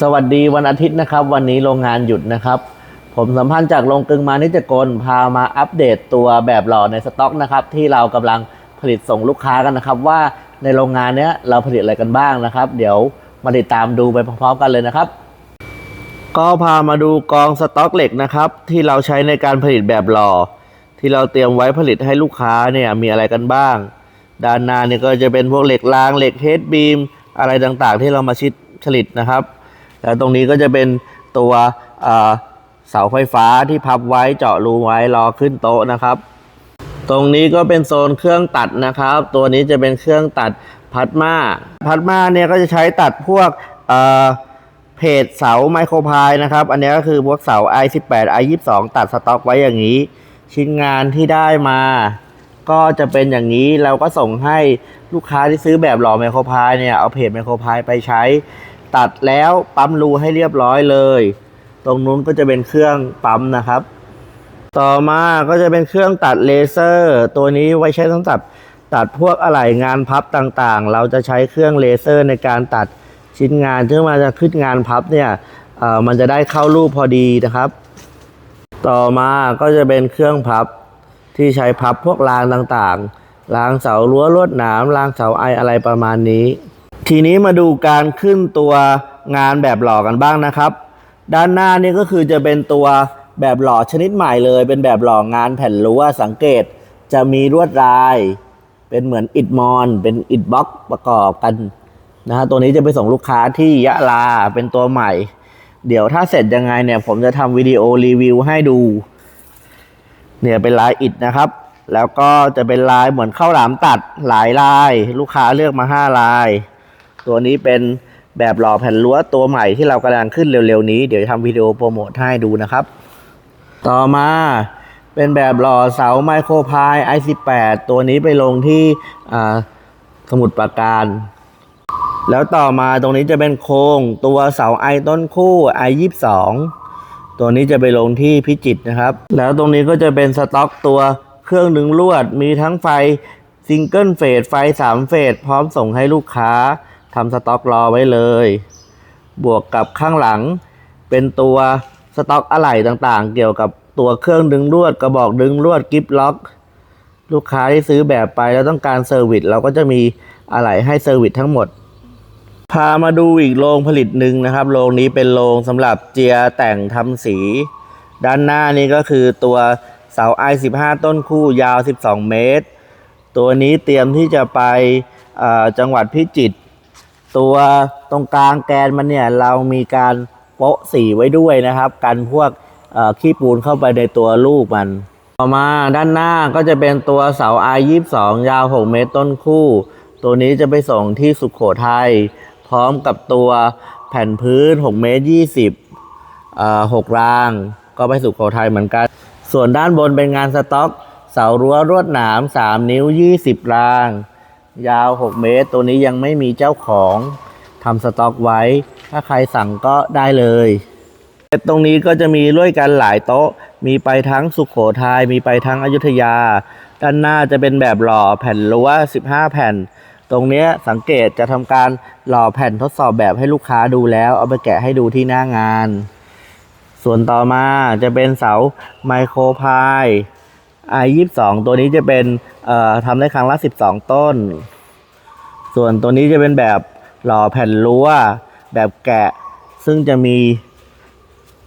สวัสดีวันอาทิตย์นะครับ วันนี้โรงงานหยุดนะครับ ผมสัมพันธ์จากโรงกลึงมานิจกลพามาอัปเดตตัวแบบหล่อในสต็อกนะครับ ที่เรากำลังผลิตส่งลูกค้ากันนะครับ ว่าในโรงงานเนี้ยเราผลิตอะไรกันบ้างนะครับ เดี๋ยวมาติดตามดูไปพร้อมๆกันเลยนะครับ ก็พามาดูกองสต็อกเหล็กนะครับ ที่เราใช้ในการผลิตแบบหล่อ ที่เราเตรียมไว้ผลิตให้ลูกค้าเนี่ยมีอะไรกันบ้าง ด้านหน้าเนี่ยก็จะเป็นพวกเหล็กรางเหล็กเฮดบีมอะไรต่างๆ ที่เรามาชิดผลิตนะครับ แล้วตรงนี้ก็จะเป็นตัวเสาไฟฟ้าที่พับไว้เจาะรูไว้รอขึ้นโต๊ะนะครับ ตรงนี้ก็เป็นโซนเครื่องตัดนะครับ ตัวนี้จะเป็นเครื่องตัดพัดมาพัดมาเนี่ยก็จะใช้ตัดพวกเอ่อเพจเสาไมโครพายนะครับ อันนี้ก็คือพวกเสา i18 i22 ตัดสต็อกไว้อย่างนี้ ชิ้นงานที่ได้มา ก็จะเป็นอย่างนี้เราก็ส่งให้ลูกค้าที่ซื้อแบบหล่อไมโครพายเนี่ยเอาเพจไมโครพายไปใช้ ตัดแล้วปั๊มรูให้เรียบร้อยเลย ตรงนู้นก็จะเป็นเครื่องปั๊มนะครับ ต่อมาก็จะเป็นเครื่องตัดเลเซอร์ ตัวนี้ไว้ใช้สำหรับตัดพวกอะไหล่งานพับต่างๆ เราจะใช้เครื่องเลเซอร์ในการตัดชิ้นงานที่มาจะขึ้นงานพับเนี่ยมันจะได้เข้ารูปพอดีนะครับ ต่อมาก็จะเป็นเครื่องพับที่ใช้พับพวกรางต่างๆ รางเสารั้วลวดหนามรางเสาไออะไรประมาณนี้ ทีนี้มาดูการขึ้นตัวงานแบบหล่อกันบ้างนะครับ ด้านหน้านี่ก็คือจะเป็นตัวแบบหล่อชนิดใหม่เลย เป็นแบบหล่องานแผ่นรั้วสังเกตจะมีลวดลาย เป็นเหมือนอิฐมอนเป็นอิฐบล็อกประกอบกันนะฮะตัวนี้จะไปส่งลูกค้าที่ยะลาเป็นตัวใหม่ เดี๋ยวถ้าเสร็จยังไงเนี่ย ผมจะทำวิดีโอรีวิวให้ดู เนี่ยเป็นลายอิฐนะครับ แล้วก็จะเป็นลายเหมือนข้าวหลามตัดหลายลาย ลูกค้าเลือกมาห้าลาย ตัวนี้เป็นแบบหล่อแผ่นรั้วตัวใหม่ที่เรากำลังขึ้นเร็วๆนี้ เดี๋ยวจะทำวิดีโอโปรโมทให้ดูนะครับ ต่อมาเป็นแบบหล่อเสาไมโครพาย i18 ตัวนี้ไปลงที่สมุดปราการ แล้วต่อมาตรงนี้จะเป็นโครงตัวเสาไอต้นคู่ i22 ตัวนี้จะไปลงที่พิจิตนะครับ แล้วตรงนี้ก็จะเป็นสต็อกตัวเครื่องดึงลวด มีทั้งไฟซิงเกิลเฟสไฟ3เฟสพร้อมส่งให้ลูกค้า ทำสต็อกรอไว้เลย บวกกับข้างหลัง เป็นตัวสต็อกอะไหล่ต่างๆ เกี่ยวกับตัวเครื่องดึงลวดกระบอกดึงลวดกิฟล็อก ลูกค้าที่ซื้อแบบไปแล้วต้องการเซอร์วิสเราก็จะมีอะไหล่ให้เซอร์วิสทั้งหมด พามาดูอีกโรงผลิตหนึ่งนะครับโรงนี้เป็นโรงสำหรับเจียแต่งทำสี ด้านหน้านี้ก็คือตัวเสา i15 ต้นคู่ยาว 12 เมตร ตัวนี้เตรียมที่จะไปจังหวัดพิจิตร ตัวตรงกลางแกนมันเนี่ยเรามีการโปะสีไว้ด้วยนะครับ กันพวกขี้ปูนเข้าไปในตัวลูกมัน ต่อมาด้านหน้าก็จะเป็นตัวเสา i22 ยาว 6 เมตรต้นคู่ ตัวนี้จะไปส่งที่สุขโขทัยพร้อมกับตัวแผ่นพื้น 6 เมตร 20เอ่อ6ราง ก็ไปสุขโขทัยเหมือนกัน ส่วนด้านบนเป็นงานสต็อก เสารั้วรวดหนาม 3 นิ้ว 20 ราง ยาว 6 เมตร ตัวนี้ยังไม่มีเจ้าของทำสต็อกไว้ ถ้าใครสั่งก็ได้เลยตรงนี้ก็จะมีด้วยกันหลายโต๊ะ มีไปทั้งสุขโขทยัยมีไปทั้งอยุธยา ด้านหน้าจะเป็นแบบหล่อแผ่นรั้ว15 แผ่น ตรงเนี้ยสังเกตจะทำการหล่อแผ่นทดสอบแบบให้ลูกค้าดูแล้ว เอาไปแกะให้ดูที่หน้างาน ส่วนต่อมาจะเป็นเสาไมโครพาย i22 ตัวนี้จะเป็นทำได้ครั้งละ 12 ต้น ส่วนตัวนี้จะเป็นแบบหล่อแผ่นรั้วแบบแกะ ซึ่งจะมี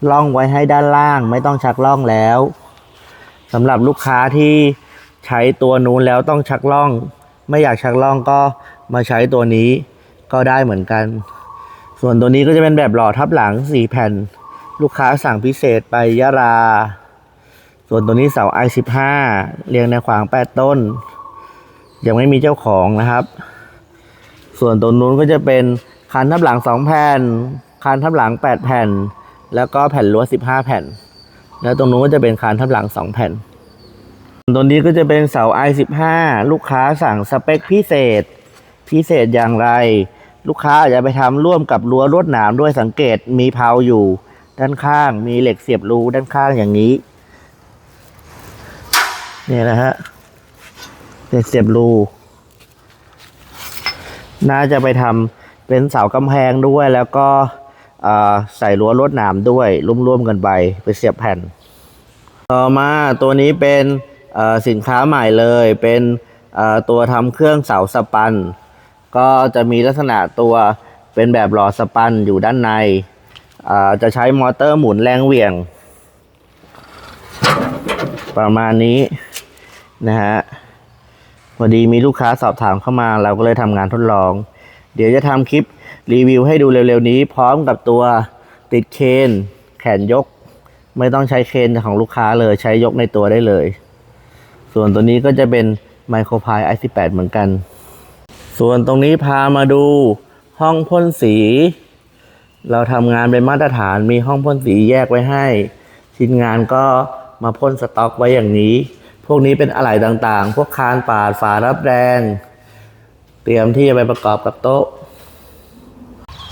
ร่องไว้ให้ด้านล่าง ไม่ต้องชักร่องแล้วสำหรับลูกค้าที่ใช้ตัวนู้นแล้วต้องชักร่อง ไม่อยากชักร่องก็มาใช้ตัวนี้ก็ได้เหมือนกัน ส่วนตัวนี้ก็จะเป็นแบบหล่อทับหลัง4แผ่น ลูกค้าสั่งพิเศษไปยะลา ส่วนตัวนี้เสา i15 เรียงในขวาง8ต้น ยังไม่มีเจ้าของนะครับ ส่วนตัวนู้นก็จะเป็นคานทับหลัง2แผ่นคานทับหลัง8แผ่น แล้วก็แผ่นรั้ว15แผ่น แล้วตรงนู้นก็จะเป็นคานทับหลัง2แผ่นตัวนี้ก็จะเป็นเสา i15 ลูกค้าสั่งสเปคพิเศษ พิเศษอย่างไร ลูกค้าอาจจะไปทำร่วมกับรั้วลวดหนามด้วยสังเกตมีเพาอยู่ ด้านข้างมีเหล็กเสียบรูด้านข้างอย่างนี้ นี่ยนะฮะเหล็กเสียบรูน่าจะไปทำเป็นเสากำแพงด้วยแล้วก็ใส่รั้วลวดหนามด้วยร่วมๆกันไปไปเสียบแผ่น ต่อมาตัวนี้เป็นสินค้าใหม่เลยเป็นตัวทำเครื่องเสาสปัน ก็จะมีลักษณะตัวเป็นแบบหล่อสปันอยู่ด้านใน จะใช้มอเตอร์หมุนแรงเหวี่ยง ประมาณนี้ นะฮะพอดีมีลูกค้าสอบถามเข้ามาเราก็เลยทำงานทดลอง เดี๋ยวจะทำคลิปรีวิวให้ดูเร็วๆนี้ พร้อมกับตัวติดเคนแขนยก ไม่ต้องใช้เคนของลูกค้าเลยใช้ยกในตัวได้เลย ส่วนตัวนี้ก็จะเป็นไมโครพาย i18 เหมือนกัน ส่วนตรงนี้พามาดูห้องพ่นสี เราทำงานเป็นมาตรฐานมีห้องพ่นสีแยกไว้ให้ ชิ้นงานก็มาพ่นสต็อกไว้อย่างนี้ พวกนี้เป็นอะไหล่ต่างๆ พวกคานปาดฝารับแรง เตรียมที่จะไปประกอบกับโต๊ะ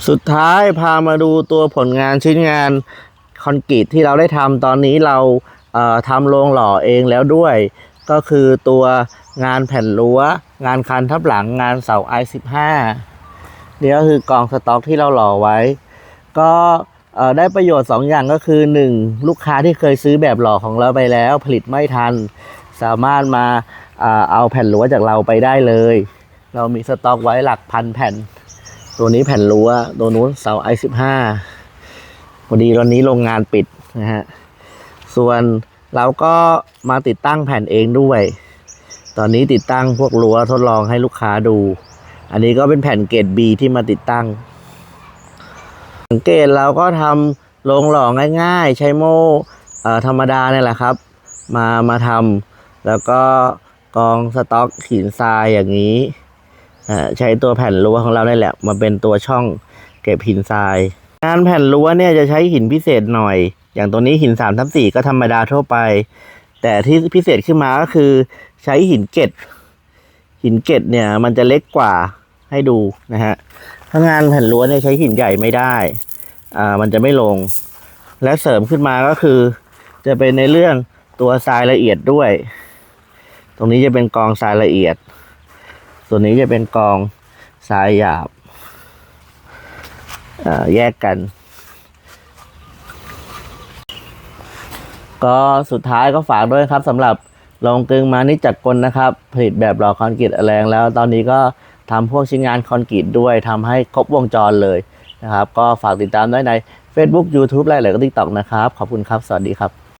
สุดท้ายพามาดูตัวผลงานชิ้นงานคอนกรีตที่เราได้ทำตอนนี้เราเทำโรงหล่อเองแล้วด้วย ก็คือตัวงานแผ่นรั้ว งานคันทับหลังงานเสา i15 นี่ก็คือกองสต็อกที่เราหล่อไว้ ก็ได้ประโยชน์ 2 อย่างก็คือ 1. ลูกค้าที่เคยซื้อแบบหล่อของเราไปแล้ว ผลิตไม่ทัน สามารถมาเอาแผ่นรั้วจากเราไปได้เลย เรามีสต็อกไว้หลักพันแผ่น ตัวนี้แผ่นรั้วตัวนู้นเสา i15 พอดีตอนนี้โรงงานปิดนะฮะ ส่วนเราก็มาติดตั้งแผ่นเองด้วย ตอนนี้ติดตั้งพวกรั้วทดลองให้ลูกค้าดู อันนี้ก็เป็นแผ่นเกรด B ที่มาติดตั้ง สังเกตเราก็ทำโรงหล่อง่าย ๆ ใช้โม่ธรรมดาเนี่ยแหละครับ มามาทำ แล้วก็กองสต็อกหินทรายอย่างนี้อ่าใช้ตัวแผ่นรั้วของเราได้แหละมาเป็นตัวช่องเก็บหินทราย งานแผ่นรั้วเนี่ยจะใช้หินพิเศษหน่อย อย่างตัวนี้หินสามทับสี่ก็ธรรมดาทั่วไป แต่ที่พิเศษขึ้นมาก็คือใช้หินเกตหินเกตเนี่ยมันจะเล็กกว่าให้ดูนะฮะถ้างานแผ่นรั้วเนี่ยใช้หินใหญ่ไม่ได้อ่ามันจะไม่ลง และเสริมขึ้นมาก็คือ จะเป็นในเรื่องตัวทรายละเอียดด้วย ตรงนี้จะเป็นกองทรายละเอียด ส่วนนี้จะเป็นกองทรายหยาบแยกกัน ก็สุดท้ายก็ฝากด้วยครับสำหรับโรงกึงมานิจจักรกลนะครับ ผลิตแบบหล่อคอนกรีตแรงแล้ว ตอนนี้ก็ทำพวกชิ้นงานคอนกรีตด้วยทำให้ครบวงจรเลยนะครับ ก็ฝากติดตามได้ใน Facebook YouTube และหลายก็ TikTok นะครับ ขอบคุณครับ สวัสดีครับ